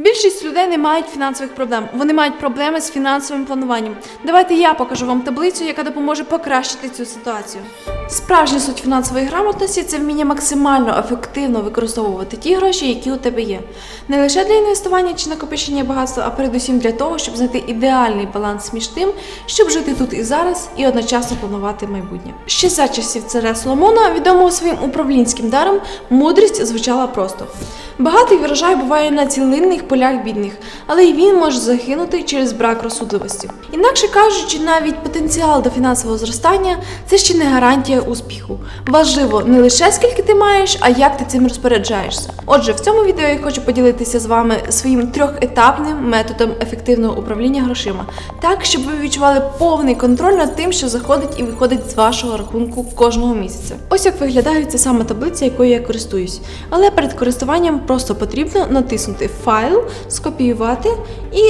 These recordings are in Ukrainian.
Більшість людей не мають фінансових проблем. Вони мають проблеми з фінансовим плануванням. Давайте я покажу вам таблицю, яка допоможе покращити цю ситуацію. Справжня суть фінансової грамотності це вміння максимально ефективно використовувати ті гроші, які у тебе є. Не лише для інвестування чи накопичення багатства, а передусім для того, щоб знайти ідеальний баланс між тим, щоб жити тут і зараз, і одночасно планувати майбутнє. Ще за часів царя Соломона, відомого своїм управлінським даром, мудрість звучала просто. Багатий врожай буває на цілинних полях бідних, але й він може загинути через брак розсудливості. Інакше кажучи, навіть потенціал до фінансового зростання це ще не гарантія успіху. Важливо не лише скільки ти маєш, а як ти цим розпоряджаєшся. Отже, в цьому відео я хочу поділитися з вами своїм трьохетапним методом ефективного управління грошима, так щоб ви відчували повний контроль над тим, що заходить і виходить з вашого рахунку кожного місяця. Ось як виглядає ця сама таблиця, якою я користуюсь. Але перед користуванням просто потрібно натиснути файл, скопіювати і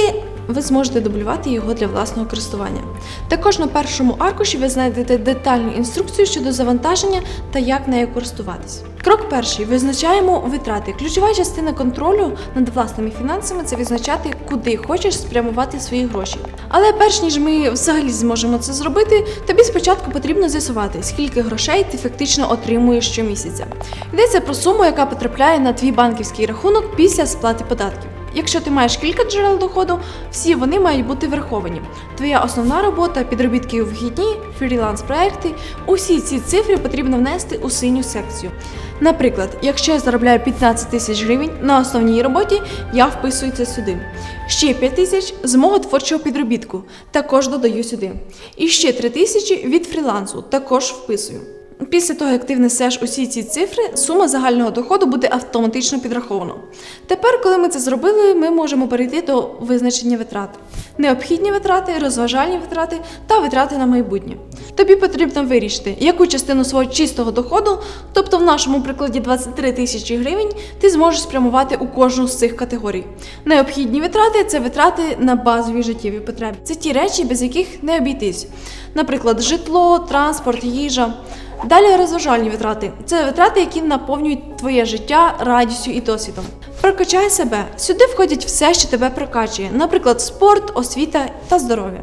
ви зможете дублювати його для власного користування. Також на першому аркуші ви знайдете детальну інструкцію щодо завантаження та як нею користуватись. Крок перший визначаємо витрати. Ключова частина контролю над власними фінансами це визначати, куди хочеш спрямувати свої гроші. Але перш ніж ми взагалі зможемо це зробити, тобі спочатку потрібно з'ясувати, скільки грошей ти фактично отримуєш щомісяця. Йдеться про суму, яка потрапляє на твій банківський рахунок після сплати податків. Якщо ти маєш кілька джерел доходу, всі вони мають бути враховані. Твоя основна робота, підробітки у вихідні, фріланс-проекти, усі ці цифри потрібно внести у синю секцію. Наприклад, якщо я заробляю 15 тисяч гривень на основній роботі, я вписую це сюди. Ще 5 тисяч з мого творчого підробітку також додаю сюди. І ще 3 тисячі від фрілансу також вписую. Після того, як ти внесеш усі ці цифри, сума загального доходу буде автоматично підрахована. Тепер, коли ми це зробили, ми можемо перейти до визначення витрат: необхідні витрати, розважальні витрати та витрати на майбутнє. Тобі потрібно вирішити, яку частину свого чистого доходу, тобто в нашому прикладі 23 тисячі гривень, ти зможеш спрямувати у кожну з цих категорій. Необхідні витрати це витрати на базові життєві потреби. Це ті речі, без яких не обійтись. Наприклад, житло, транспорт, їжа. Далі розважальні витрати це витрати, які наповнюють твоє життя радістю і досвідом. Прокачай себе. Сюди входять все, що тебе прокачує, наприклад, спорт, освіта та здоров'я.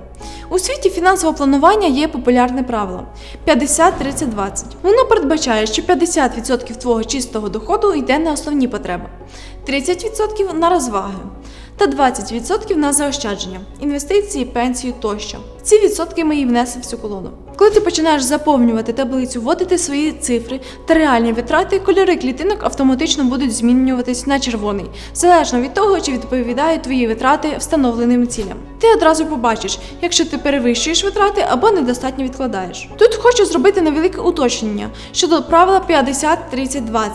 У світі фінансового планування є популярне правило 50-30-20. Воно передбачає, що 50% твого чистого доходу йде на основні потреби, 30% на розваги та 20% на заощадження, інвестиції, пенсію тощо. Ці відсотки ми і внесемо в цю колону. Коли ти починаєш заповнювати таблицю, вводити свої цифри та реальні витрати, кольори клітинок автоматично будуть змінюватись на червоний, залежно від того, чи відповідають твої витрати встановленим цілям. Ти одразу побачиш, якщо ти перевищуєш витрати або недостатньо відкладаєш. Тут хочу зробити невелике уточнення щодо правила 50-30-20.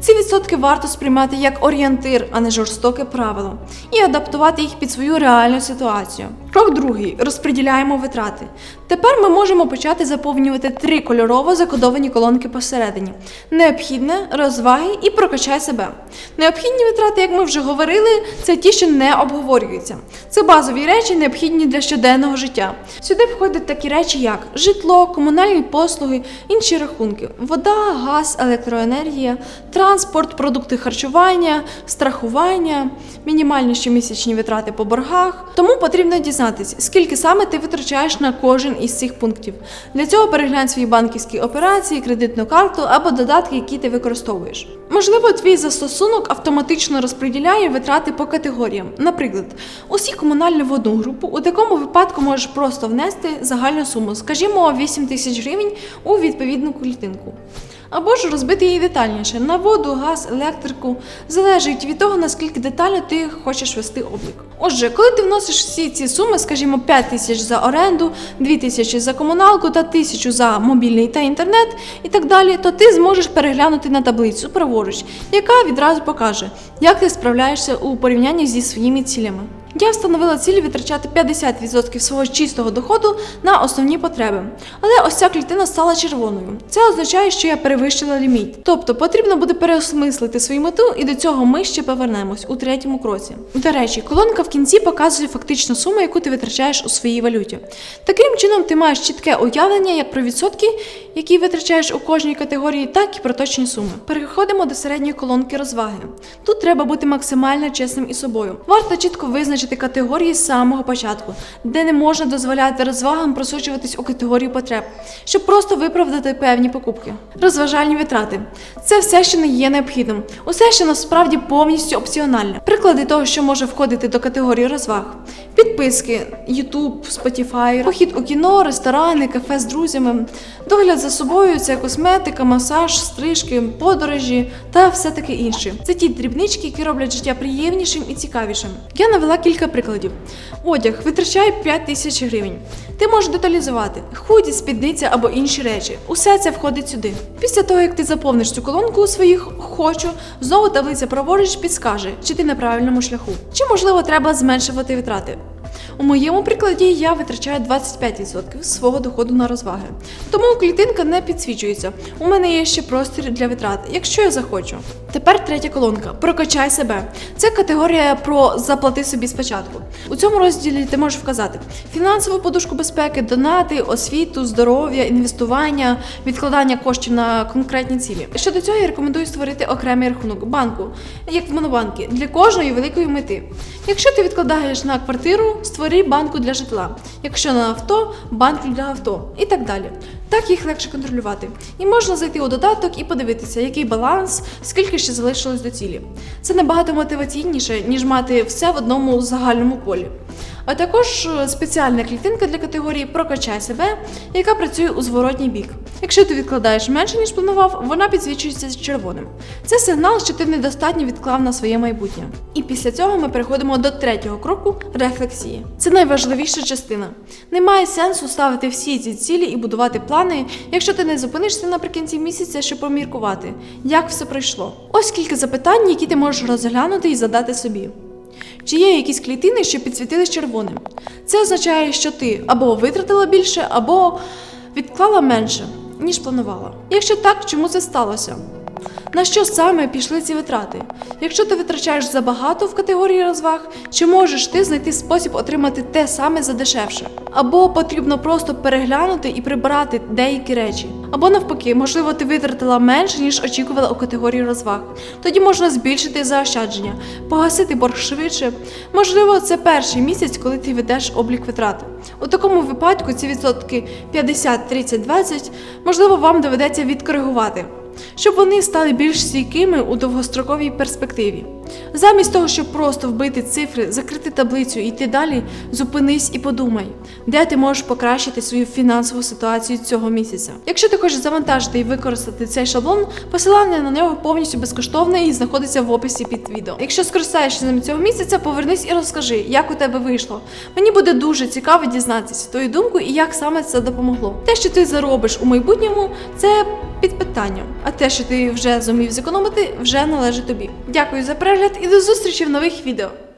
Ці відсотки варто сприймати як орієнтир, а не жорстоке правило, і адаптувати їх під свою реальну ситуацію. Крок другий розподіляємо витрати. Тепер ми можемо почати заповнювати три кольорово закодовані колонки посередині: необхідне, розваги і прокачай себе. Необхідні витрати, як ми вже говорили, це ті, що не обговорюються. Це базові речі, необхідні для щоденного життя. Сюди входять такі речі, як житло, комунальні послуги, інші рахунки, вода, газ, електроенергія, транспорт, продукти харчування, страхування, мінімальні щомісячні витрати по боргах. Тому потрібно дізнатися, скільки саме ти витрачаєш на кожен із цих пунктів. Для цього переглянь свої банківські операції, кредитну карту або додатки, які ти використовуєш. Можливо, твій застосунок автоматично розподіляє витрати по категоріям. Наприклад, усі комунальні в одну групу. У такому випадку можеш просто внести загальну суму, скажімо, 8 тисяч гривень у відповідну клітинку. Або ж розбити її детальніше на воду, газ, електрику. Залежить від того, наскільки детально ти хочеш вести облік. Отже, коли ти вносиш всі ці суми, скажімо, 5 тисяч за оренду, 2 тисячі за комуналку та тисячу за мобільний та інтернет і так далі, то ти зможеш переглянути на таблицю праворуч, яка відразу покаже, як ти справляєшся у порівнянні зі своїми цілями. Я встановила ціль витрачати 50% свого чистого доходу на основні потреби. Але ось ця клітина стала червоною. Це означає, що я перевищила ліміт. Тобто потрібно буде переосмислити свою мету, і до цього ми ще повернемось у третьому кроці. До речі, колонка в кінці показує фактичну суму, яку ти витрачаєш у своїй валюті. Таким чином, ти маєш чітке уявлення як про відсотки, які витрачаєш у кожній категорії, так і про точні суми. Переходимо до середньої колонки розваги. Тут треба бути максимально чесним із собою. Варто чітко визначити категорії з самого початку, де не можна дозволяти розвагам просочуватись у категорію потреб, щоб просто виправдати певні покупки. Розважальні витрати це все, що не є необхідним, усе, що насправді повністю опціональне. Приклади того, що може входити до категорії розваг: підписки, YouTube, Spotify, похід у кіно, ресторани, кафе з друзями, догляд за собою, це косметика, масаж, стрижки, подорожі та все таке інше. Це ті дрібнички, які роблять життя приємнішим і цікавішим. Я навела кілька прикладів. Одяг витрачає 5 тисяч гривень. Ти можеш деталізувати худі, спідниця або інші речі. Усе це входить сюди. Після того, як ти заповниш цю колонку у своїх хочу, знову таблиця праворуч підскаже, чи ти на правильному шляху. Чи можливо треба зменшувати витрати. У моєму прикладі я витрачаю 25% свого доходу на розваги. Тому клітинка не підсвічується. У мене є ще простір для витрат, якщо я захочу. Тепер третя колонка прокачай себе. Це категорія про заплати собі спочатку. У цьому розділі ти можеш вказати фінансову подушку безпеки, донати, освіту, здоров'я, інвестування, відкладання коштів на конкретні цілі. Щодо цього я рекомендую створити окремий рахунок банку, як в монобанки, для кожної великої мети. Якщо ти відкладаєш на квартиру, створі банку для житла. Якщо на авто, банк для авто і так далі. Так їх легше контролювати. І можна зайти у додаток і подивитися, який баланс, скільки ще залишилось до цілі. Це набагато мотиваційніше, ніж мати все в одному загальному полі. А також е, спеціальна клітинка для категорії Прокачай себе, яка працює у зворотній бік. Якщо ти відкладаєш менше, ніж планував, вона підсвічується червоним. Це сигнал, що ти недостатньо відклав на своє майбутнє. І після цього ми переходимо до третього кроку рефлексії. Це найважливіша частина. Немає сенсу ставити всі ці цілі і будувати плани, якщо ти не зупинишся наприкінці місяця, щоб поміркувати, як все пройшло. Ось кілька запитань, які ти можеш розглянути і задати собі. Чи є якісь клітини, що підсвітились червоним? Це означає, що ти або витратила більше, або відклала менше, ніж планувала. Якщо так, чому це сталося? На що саме пішли ці витрати? Якщо ти витрачаєш забагато в категорії розваг, чи можеш ти знайти спосіб отримати те саме за дешевше? Або потрібно просто переглянути і прибрати деякі речі. Або навпаки, можливо, ти витратила менше, ніж очікувала у категорії розваг. Тоді можна збільшити заощадження, погасити борг швидше. Можливо, це перший місяць, коли ти ведеш облік витрат. У такому випадку ці відсотки 50, 30, 20, можливо, вам доведеться відкоригувати щоб вони стали більш стійкими у довгостроковій перспективі. Замість того, щоб просто вбити цифри, закрити таблицю і йти далі, зупинись і подумай, де ти можеш покращити свою фінансову ситуацію цього місяця. Якщо ти хочеш завантажити і використати цей шаблон, посилання на нього повністю безкоштовне і знаходиться в описі під відео. Якщо скористаєшся ним цього місяця, повернись і розкажи, як у тебе вийшло. Мені буде дуже цікаво дізнатися твою думку і як саме це допомогло. Те, що ти заробиш у майбутньому, це під питанням. А те, що ти вже зумів зекономити, вже належить тобі. Дякую за перегляд і до зустрічі в нових відео.